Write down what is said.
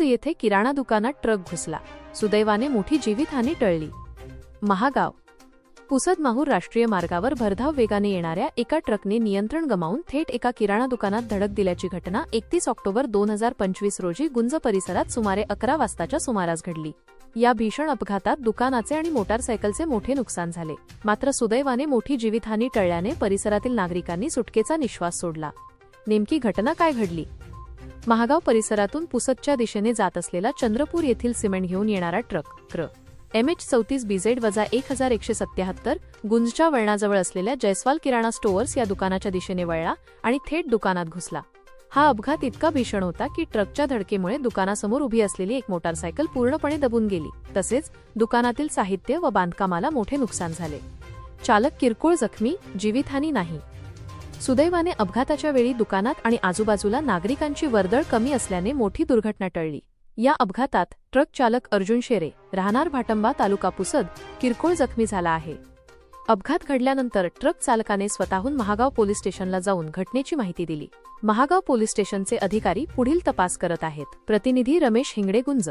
येथे किराणा दुकानात ट्रक घुसला. सुदैवाने मोठी जीवितहानी टळली. महागाव. पुसद माहूर राष्ट्रीय मार्गावर भरधाव वेगाने येणाऱ्या एका ट्रकने नियंत्रण गमावून थेट एका किराणा दुकानात धडक दिल्याची घटना एकतीस ऑक्टोबर दोन हजार पंचवीस रोजी गुंज परिसरात सुमारे अकरा वाजताच्या सुमारास घडली. या भीषण अपघातात दुकानाचे आणि मोटारसायकलचे मोठे नुकसान झाले. मात्र सुदैवाने मोठी जीवितहानी टळल्याने परिसरातील नागरिकांनी सुटकेचा निश्वास सोडला. नेमकी घटना काय घडली? महागाव परिसरातून पुसदच्या दिशेने जात असलेला चंद्रपूर येथील सिमेंट घेऊन येणारा ट्रक क्र. एम एच चौतीस बीझेड वजा एक हजार एकशे सत्याहत्तर गुंजच्या वळणाजवळ असलेल्या जयस्वाल किराणा स्टोअर्स या दुकानाच्या दिशेने वळला आणि थेट दुकानात घुसला. हा अपघात इतका भीषण होता की ट्रकच्या धडकेमुळे दुकानासमोर उभी असलेली एक मोटारसायकल पूर्णपणे दबून गेली. तसेच दुकानातील साहित्य व बांधकामाला मोठे नुकसान झाले. चालक किरकोळ जखमी जीवितहानी नाही. सुदैवाने अपघाताच्या वेळी दुकानात आणि आजूबाजूला नागरिकांची वर्दळ कमी असल्याने मोठी दुर्घटना टळली. या अपघातात ट्रक चालक अर्जुन शेरे राहणार भाटंबा तालुका पुसद किरकोळ जखमी झाला आहे. अपघात घडल्यानंतर ट्रक चालकाने स्वतःहून महागाव पोलीस स्टेशनला जाऊन घटनेची माहिती दिली. महागाव पोलीस स्टेशनचे अधिकारी पुढील तपास करत आहेत. प्रतिनिधी रमेश हिंगडे गुंज